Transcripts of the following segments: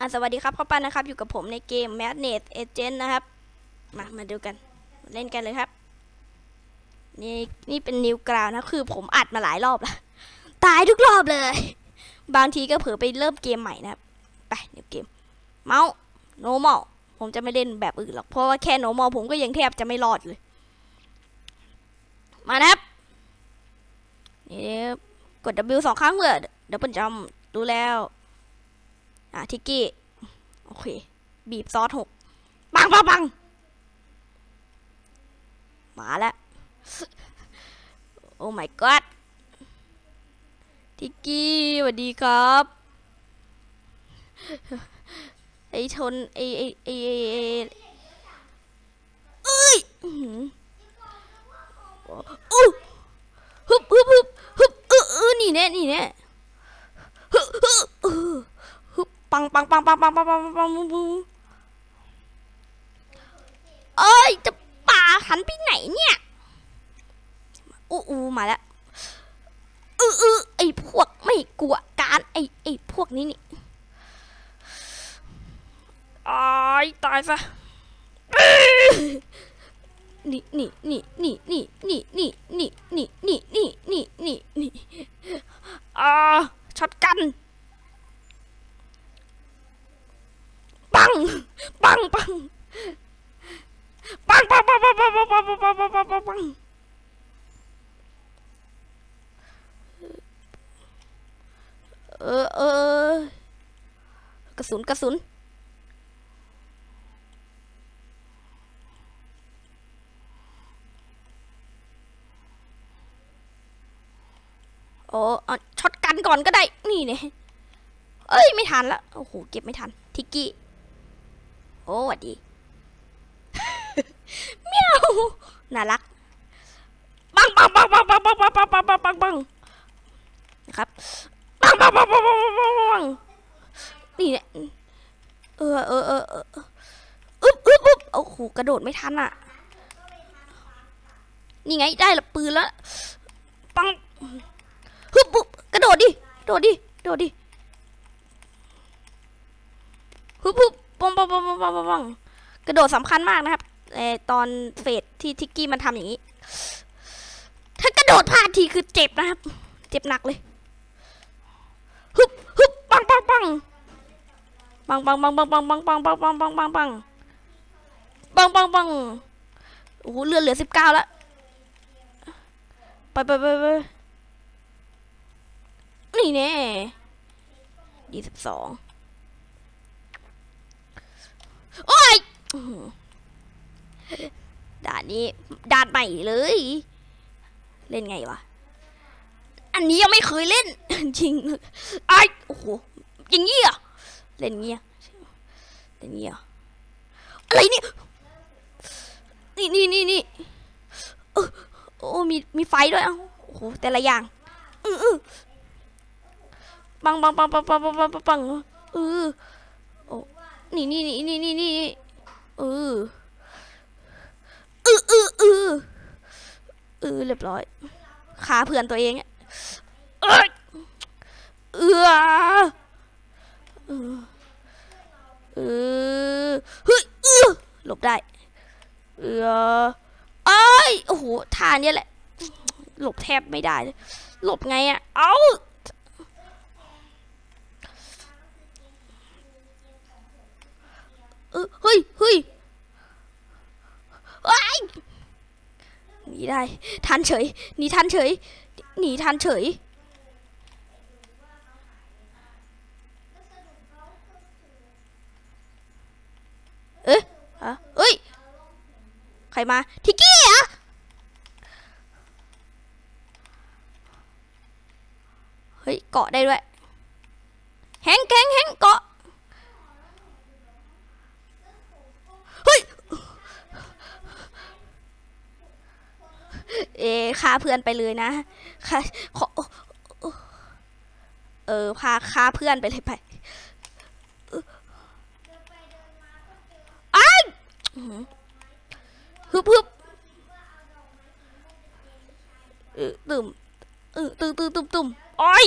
อะสวัสดีครับพ่อปันนะครับ อยู่กับผมในเกม Madness Agent นะครับ มา มาดูกัน เล่นกันเลยครับ นี่นี่เป็นนิวกราวนะ คือผมอัดมาหลายรอบแล้วตายทุกรอบเลย บางทีก็เผลอไปเริ่มเกมใหม่นะครับ ไปนิวเกม เมาส์ normal ผมจะไม่เล่นแบบอื่นหรอก เพราะว่าแค่ normal ผมก็ยังแทบจะไม่รอดเลย มานะครับนี่กด W สองครั้งเพื่อดับเบิลจัมดูแล้ว อะทิกกี้ โอเค บีบซอสหกปังปังปังมาแล้ว โอ้ my god ทิกกี้สวัสดีครับไอชนไอไอไอไอไอ้เอ้ยอื้อหืออู้ฮึบฮึบฮึบฮึบเออเออนี่แน่นี่แน่ฮึบฮึบเออ ฮึบ ปังปังปังปังปังปังปังปังเอ้ยจะป่าหันไปไหนเนี่ยอู้อูมาแล้วอืออือไอพวกไม่กลัวการไอไอพวกนี้นี่อายตายซะนี่นี่นี่นี่นี่นี่นี่นี่นี่นี่นี่นี่นี่นี่อ่าช็อตกัน ปังปัง ปังปังปังปังปังปังปังปังปังปังปังปังปังปังเออเออกระสุนกระสุนโอ้ช็อตกันก่อนก็ได้ นี่เนี่ยเอ้ย ไม่ทันละ โอ้โห เก็บไม่ทัน ทิกกี้ โอ้หวัดดีเมียวน่ารักปังปังปังปังปังปังปังปังปังปังปังปังนะครับปังปังปังปังปังปังปังปังนี่เนี่ยเออเออเออเอออึ๊บอึ๊บอึ๊บโอ้โหกระโดดไม่ทันอะ นี่ไงได้ละปืนแล้วปังฮึบปุ๊บกระโดดดิโดดดิโดดดิฮึบฮึบ ปองปองปองปองปองปองปงกระโดดสำคัญมากนะครับเออตอนเฟสที่ทิกกี้มันทำอย่างนี้ ถ้ากระโดดพลาดทีคือเจ็บนะครับ เจ็บหนักเลยฮึบฮึบปังปังปังปังปังปังปังปังปังปังปังปังปังปังปังปังปังปังโอ้โหเลือดเหลือสิบเก้าแล้วไปไปไปไปนี่แน่ยี่สิบสอง โอ้ยด่านนี้ด่านใหม่เลย เล่นไงวะ อันนี้ยังไม่เคยเล่น จริงไอ้โอ้โหอย่างงี้อะเล่นเงี้ยเล่นเงี้ยอะไรนี่นี่นี่นี่นี่โอ้มีมีไฟด้วยเอ้าโอ้โหแต่ละอย่างอือออปังปังปังปังปังปังปังปังปังเออ นี่นี่นี่นี่นี่นี่เออเออเออเออเออเรียบร้อย ขาเพื่อนตัวเองอะเอ้ยเออเออเออเฮ้ยเออหลบได้ เออเอ้ยโอ้โหท่าเนี้ยแหละ หลบแทบไม่ได้เลยหลบไงอะเอ้า เออเฮ้ยเฮ้ยว้ายหนีได้ทันเฉยหนีทันเฉยหนีทันเฉยเอ๊ะอะเอ้ยใครมาทิกกี้เหรอเฮ้ยเกาะได้ด้วยแฮงแฮงแฮงเกาะ เฮ้ย เอฆ่าเพื่อนไปเลยนะฆ่าขอเออพาฆ่าเพื่อนไปเลยไปเอออ้ายฮึบฮึบเออตึมเออตึมตึมตึมตึมโอ้ย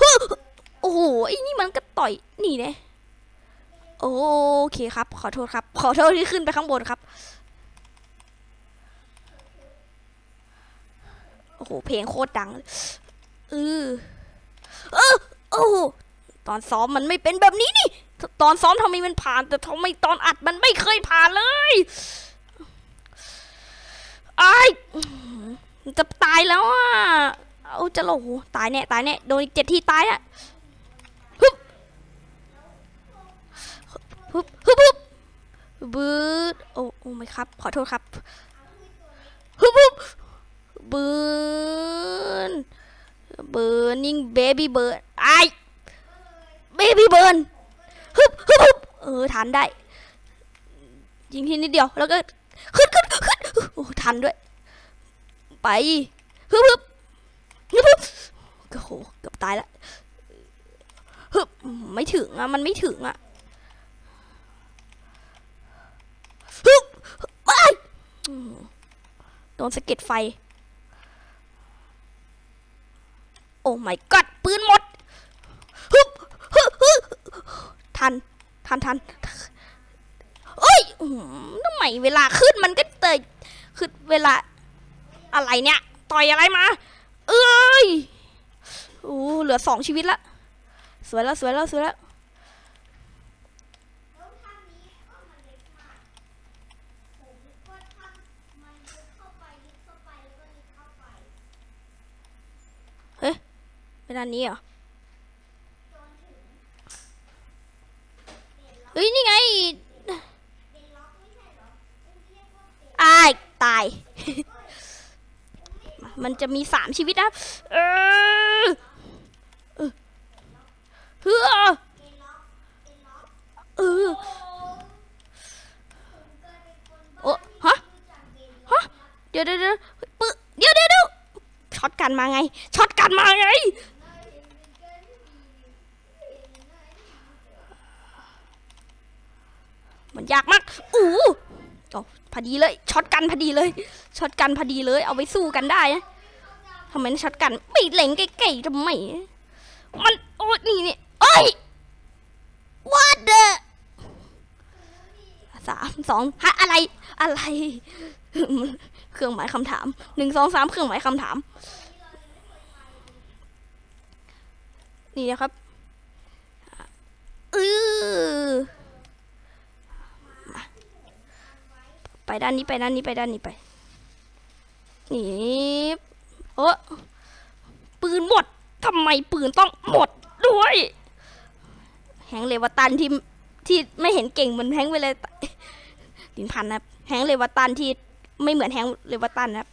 ฮึโอ้อ้โหไอ้นี่มันก็ต่อยนี่เนี่ยโอเคครับ ขอโทษครับ ขอโทษที่ขึ้นไปข้างบนครับ โอ้โห เพลงโคตรดังเออเออโอ้โหตอนซ้อมมันไม่เป็นแบบนี้นี่ ตอนซ้อมทำไมมันผ่าน แต่ทำไมตอนอัดมันไม่เคยผ่านเลยไอ้จะตายแล้วอะเอาจะโอ้โหตายแน่ตายแน่โดนเจ็ดที่ตายอะฮึบฮึบฮึบฮึบบืดโอ้โอ้ไม่ครับ ขอโทษครับฮึบฮึบบืน เบิร์นิ่งเบบี้เบิร์นไอเบบี้เบิร์นฮึบฮึบฮึบเออทันได้ยิงทีนิดเดียวแล้วก็ขึ้นขึ้นขึ้นโอ้ทันด้วย ไปฮึบฮึบฮึบฮึบโอ้โหเกือบตายแล้วฮึบไม่ถึงอะมันไม่ถึงอะฮึบไปอืมโดนสะเก็ดไฟ โอ้ไม่กัดปืนหมดฮึบฮึบฮึบทัน ทันทันเอ้ยทำไมเวลาขึ้นมันก็เตยคือเวลา อะไรเนี่ย ต่อยอะไรมา เอ้ยโอ้เหลือสองชีวิตละ สวยแล้วสวยแล้วสวยแล้ว เฮ้ย เป็ นอันนี้เหรอเฮ้ย นี่ไงอายตาย มันจะมีสามชีวิตนะเออเออเฮ้อเออโอ้ฮะฮะเดี๋ยวเดี๋ยวเดี๋ยวเดี๋ยวเดี๋ยวเดี๋ยวช็อตกันมาไงช็อตกันมาไง มัน ยากมาก อู้โอ้พอดีเลย ช็อตกันพอดีเลย ช็อตกันพอดีเลย เอาไปสู้กันได้นะทำไมช็อตกัน ไม่เล็งใกล้ๆทำไม มัน โอ้นี่นี่เอ้ย what the สามสองฮะอะไร อะไร เครื่องหมายคำถาม หนึ่งสองสามเครื่องหมายคำถาม นี่นะครับเออ ไปด้านนี้ไปด้านนี้ไปด้านนี้ไปนี่โอ้ปืนหมดทำไมปืนต้องหมดด้วยแฮงเลวตันที่ที่ไม่เห็นเก่งเหมือนแฮงเวลยดินพันนะแฮงเลวตันที่ไม่เหมือนแฮงเลวตันนะ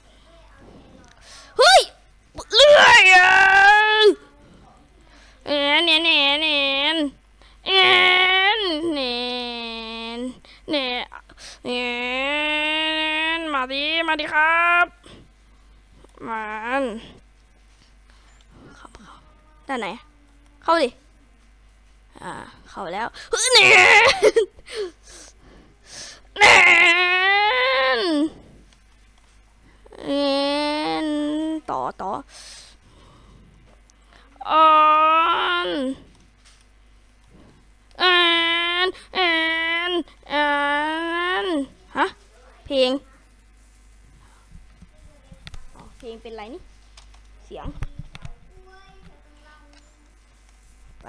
เฮ้ยเลื่อยอะเอ็นเนเอ็นเอ็นเอ็นเอ็นเอ็น เอ็นมา ดิมาดิครับมันเข้าเข้าด้านไหน เข้าดิ อ่า เข้าแล้วเฮ้ยเนนเนนเนนต่อต่อออนแอนแอนแอนฮะ เพลงอ๋อเพ ลงเป็นไรนี่ เสียง ไป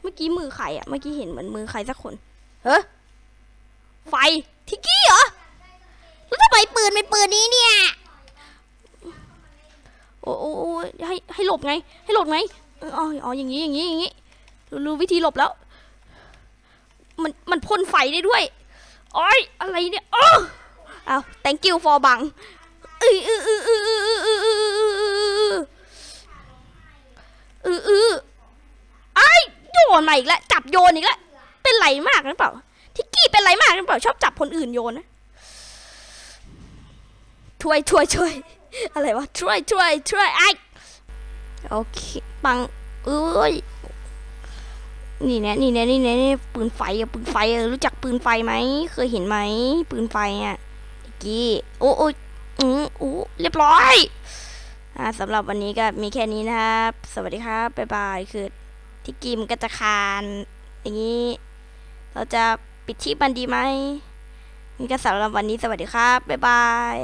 เมื่อกี้มือใครอะเมื่อกี้เห็นเหมือนมือใครสักคนเฮ้ไฟทิกกี้เหรอ แล้วทำไมปืนเป็นปืนนี้เนี่ย โอ้โอ้ให้ให้หลบไง ให้หลบไงอ๋ออ๋ออย่างนี้อย่างนี้อย่างนี้รู้รู้วิธีหลบแล้ว มันมันพ่นไฟได้ด้วยอ้ยอะไรเนี่ยอ้เอา thank you for บังเออเออเออเออเออเออเออเอ ออเออไอ้โยนมาอีกแล้วจับโยนอีกแล้วเป็นไรมากหรือเปล่าทิกกี้เป็นไรมากหรือเปล่าชอบจับคนอื่นโยนนะช่วยช่วยช่วยอะไรวะช่วยช่วยช่วยไอ้โอเคปังเอ้ยนี่แน่นี่แน่นี่แน่นี่ปืนไฟอะปืนไฟอะรู้จักปืนไฟไหมเคยเห็นไหมปืนไฟอะตะกี้โอ้โอ้อืออู้เรียบร้อย สำหรับวันนี้ก็มีแค่นี้นะครับ สวัสดีครับ บ๊ายบาย คือที่กิมก็จะคาน อย่างนี้ เราจะปิดชีพมันดีไหมนี่ก็สำหรับวันนี้สวัสดีครับ บ๊ายบาย